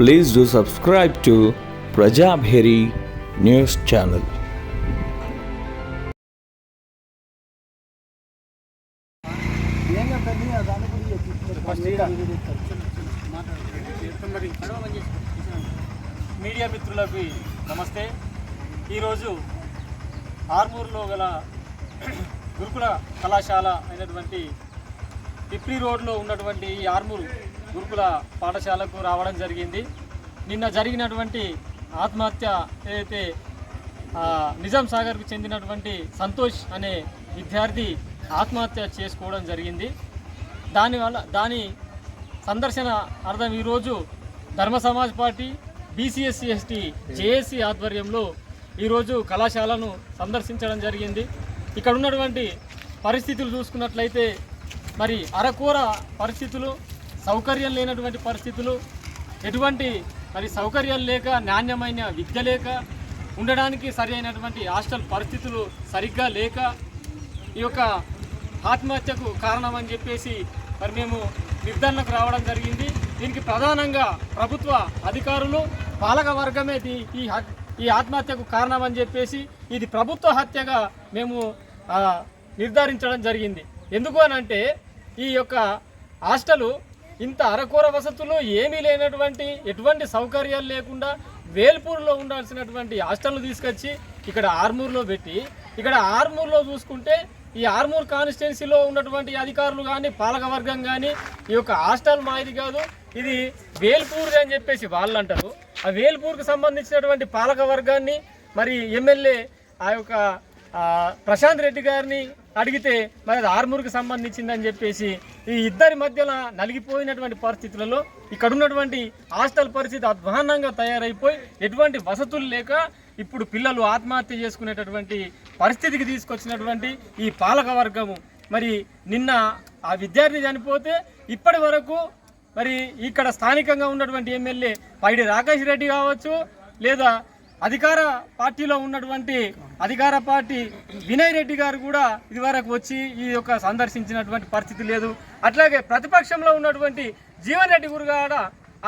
Please do subscribe to Prajabheri news channel. Media మిత్రులకు నమస్తే. ఈరోజు ఆర్మూర్లో గల గురుకుల కళాశాల అయినటువంటి పిప్రి రోడ్లో ఉన్నటువంటి ఈ ఆర్మూరు గురుకుల పాఠశాలకు రావడం జరిగింది. నిన్న జరిగినటువంటి ఆత్మహత్య ఏదైతే నిజాం సాగర్కు చెందినటువంటి సంతోష్ అనే విద్యార్థి ఆత్మహత్య చేసుకోవడం జరిగింది. దానివల్ల దాని సందర్శన అర్థం ఈరోజు Dharma Samaj party BC SC ST JAC ఆధ్వర్యంలో ఈరోజు కళాశాలను సందర్శించడం జరిగింది. ఇక్కడ ఉన్నటువంటి పరిస్థితులు చూసుకున్నట్లయితే మరి అరకూర పరిస్థితులు సౌకర్యం లేనటువంటి పరిస్థితులు ఎటువంటి మరి సౌకర్యాలు లేక నాణ్యమైన విద్య లేక ఉండడానికి సరి అయినటువంటి హాస్టల్ పరిస్థితులు సరిగ్గా లేక ఈ యొక్క ఆత్మహత్యకు కారణం అని చెప్పేసి మరి మేము నిర్ధారణకు రావడం జరిగింది. దీనికి ప్రధానంగా ప్రభుత్వ అధికారులు పాలక వర్గమే ఈ ఈ ఆత్మహత్యకు కారణం అని చెప్పేసి ఇది ప్రభుత్వ హత్యగా మేము నిర్ధారించడం జరిగింది. ఎందుకు అంటే ఈ యొక్క హాస్టలు ఇంత అరకూర వసతులు ఏమీ లేనటువంటి ఎటువంటి సౌకర్యాలు లేకుండా వేల్పూర్లో ఉండాల్సినటువంటి హాస్టల్ను తీసుకొచ్చి ఇక్కడ ఆర్మూర్లో పెట్టి ఇక్కడ ఆర్మూర్లో చూసుకుంటే ఈ ఆర్మూర్ కాన్స్టిట్యున్సీలో ఉన్నటువంటి అధికారులు కానీ పాలకవర్గం కానీ ఈ యొక్క హాస్టల్ మాది కాదు ఇది వేల్పూర్ అని చెప్పేసి వాళ్ళు అంటారు ఆ వేల్పూర్కి సంబంధించినటువంటి పాలక వర్గాన్ని మరి ఎమ్మెల్యే ఆ యొక్క ప్రశాంత్ రెడ్డి గారిని అడిగితే మరి అది ఆర్మూర్కి సంబంధించిందని చెప్పేసి ఈ ఇద్దరి మధ్యన నలిగిపోయినటువంటి పరిస్థితులలో ఇక్కడ ఉన్నటువంటి హాస్టల్ పరిస్థితి అధ్వాన్నంగా తయారైపోయి ఎటువంటి వసతులు లేక ఇప్పుడు పిల్లలు ఆత్మహత్య చేసుకునేటటువంటి పరిస్థితికి తీసుకొచ్చినటువంటి ఈ పాలక వర్గము. మరి నిన్న ఆ విద్యార్థి చనిపోతే ఇప్పటి వరకు మరి ఇక్కడ స్థానికంగా ఉన్నటువంటి ఎమ్మెల్యే పైడి రాకేష్ రెడ్డి కావచ్చు లేదా అధికార పార్టీలో ఉన్నటువంటి అధికార పార్టీ వినయ్ రెడ్డి గారు కూడా ఇదివరకు వచ్చి ఈ యొక్క సందర్శించినటువంటి పరిస్థితి లేదు. అట్లాగే ప్రతిపక్షంలో ఉన్నటువంటి జీవన్ రెడ్డి గురు కూడా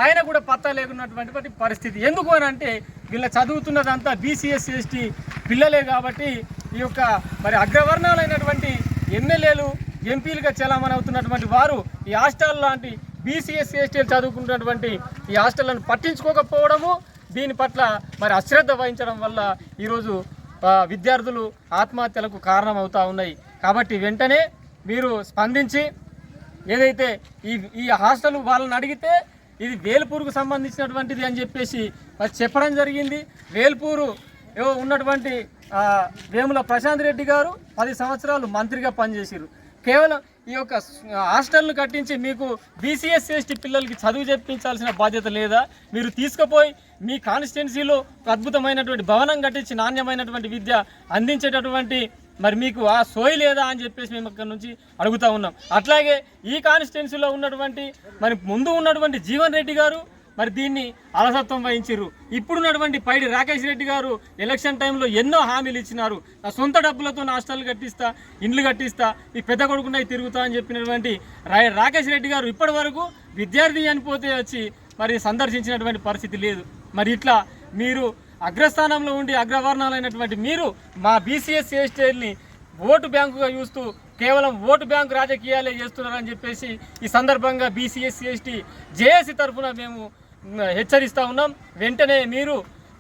ఆయన కూడా పత్తా లేకున్నటువంటి పరిస్థితి. ఎందుకు అని అంటే వీళ్ళ చదువుతున్నదంతా బీసీఎస్ ఎస్టీ పిల్లలే కాబట్టి ఈ యొక్క మరి అగ్రవర్ణాలైనటువంటి ఎమ్మెల్యేలు ఎంపీలుగా చలామణి అవుతున్నటువంటి వారు ఈ హాస్టల్ లాంటి బీసీఎస్ ఎస్టీలు చదువుకున్నటువంటి ఈ హాస్టళ్ళను పట్టించుకోకపోవడము దీని పట్ల మరి అశ్రద్ధ వహించడం వల్ల ఈరోజు విద్యార్థులు ఆత్మహత్యలకు కారణం అవుతా ఉన్నాయి. కాబట్టి వెంటనే మీరు స్పందించి ఏదైతే ఈ ఈ హాస్టల్ వాళ్ళని అడిగితే ఇది వేల్పూరుకు సంబంధించినటువంటిది అని చెప్పేసి మరి చెప్పడం జరిగింది. వేల్పూరు ఉన్నటువంటి వేముల ప్రశాంత్ రెడ్డి గారు పది సంవత్సరాలు మంత్రిగా పనిచేసారు కేవలం ఈ యొక్క హాస్టల్ను కట్టించి మీకు బీసీఎస్ ఎస్టీ పిల్లలకి చదువు చెప్పించాల్సిన బాధ్యత లేదా? మీరు తీసుకుపోయి మీ కాన్స్టిట్యున్సీలో అద్భుతమైనటువంటి భవనం కట్టించి నాణ్యమైనటువంటి విద్య అందించేటటువంటి మరి మీకు ఆ సోయి లేదా అని చెప్పేసి మేము ఇక్కడ నుంచి అడుగుతా ఉన్నాం. అట్లాగే ఈ కాన్స్టిట్యున్సీలో ఉన్నటువంటి మరి ముందు ఉన్నటువంటి జీవన్ రెడ్డి గారు మరి దీన్ని అలసత్వం వహించారు ఇప్పుడున్నటువంటి పైడి రాకేష్ రెడ్డి గారు ఎలక్షన్ టైంలో ఎన్నో హామీలు ఇచ్చినారు. నా సొంత డబ్బులతో నాష్టాలు హాస్టల్ కట్టిస్తా ఇండ్లు కట్టిస్తా ఈ పెద్ద కొడుకున్నాయి తిరుగుతా అని చెప్పినటువంటి రాకేష్ రెడ్డి గారు ఇప్పటి వరకు విద్యార్థి చనిపోతే వచ్చి మరి సందర్శించినటువంటి పరిస్థితి లేదు. మరి ఇట్లా మీరు అగ్రస్థానంలో ఉండి అగ్రవర్ణాలైనటువంటి మీరు మా బీసీఎస్ ఎస్టేల్ని ఓటు బ్యాంకుగా చూస్తూ కేవలం ఓటు బ్యాంకు రాజకీయాలే చేస్తున్నారని చెప్పేసి ఈ సందర్భంగా బీసీఎస్ ఎస్టీ జేఏసీ తరఫున మేము హెచ్చరిస్తూ ఉన్నాం. వెంటనే మీరు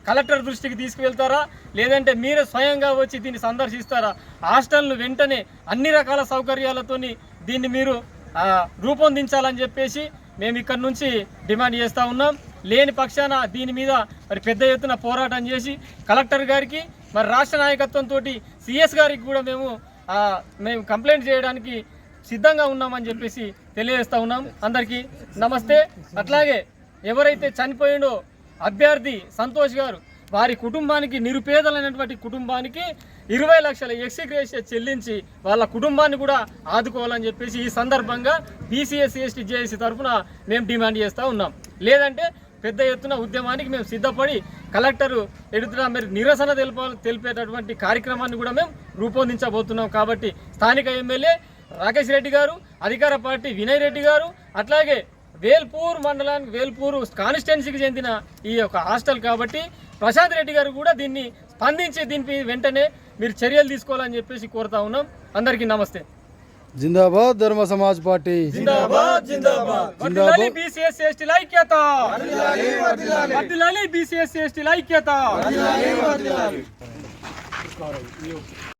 కలెక్టర్ దృష్టికి తీసుకువెళ్తారా? లేదంటే మీరే స్వయంగా వచ్చి దీన్ని సందర్శిస్తారా? హాస్టల్ను వెంటనే అన్ని రకాల సౌకర్యాలతోని దీన్ని మీరు రూపొందించాలని చెప్పేసి మేము ఇక్కడ నుంచి డిమాండ్ చేస్తూ ఉన్నాం. లేని పక్షాన దీని మీద మరి పెద్ద ఎత్తున పోరాటం చేసి కలెక్టర్ గారికి మరి రాష్ట్ర నాయకత్వంతో సిఎస్ గారికి కూడా మేము మేము కంప్లైంట్ చేయడానికి సిద్ధంగా ఉన్నామని చెప్పేసి తెలియజేస్తా ఉన్నాం. అందరికీ నమస్తే. అట్లాగే ఎవరైతే చనిపోయిండో అభ్యర్థి సంతోష్ గారు వారి కుటుంబానికి నిరుపేదలైనటువంటి కుటుంబానికి ఇరవై లక్షల ఎక్స్గ్రేషియా చెల్లించి వాళ్ళ కుటుంబాన్ని కూడా ఆదుకోవాలని చెప్పేసి ఈ సందర్భంగా బీసీఎస్ ఎస్టీ జేఏసీ తరఫున మేము డిమాండ్ చేస్తూ ఉన్నాం. లేదంటే పెద్ద ఎత్తున ఉద్యమానికి మేము సిద్ధపడి కలెక్టర్ ఎడుతున్న మరి నిరసన తెలుప తెలిపేటటువంటి కార్యక్రమాన్ని కూడా మేము రూపొందించబోతున్నాం కాబట్టి స్థానిక ఎమ్మెల్యే రాకేష్ రెడ్డి గారు అధికార పార్టీ వినయ్ రెడ్డి గారు అట్లాగే వేల్పూర్ మండలానికి వేల్పూర్ కాన్స్టిట్యున్సీకి చెందిన ఈ యొక్క హాస్టల్ కాబట్టి ప్రశాంత్ రెడ్డి గారు కూడా దీన్ని స్పందించి దీనిపై వెంటనే మీరు చర్యలు తీసుకోవాలని చెప్పేసి కోరుతా ఉన్నాం. అందరికీ నమస్తే. జిందాబాద్ ధర్మ సమాజ్ పార్టీ. జిందాబాద్ జిందాబాద్. వర్ధిల్లాలి బీసీఎస్ ఎస్టీ ఐక్యత వర్ధిల్లాలి బీసీఎస్ ఎస్టీ ఐక్యత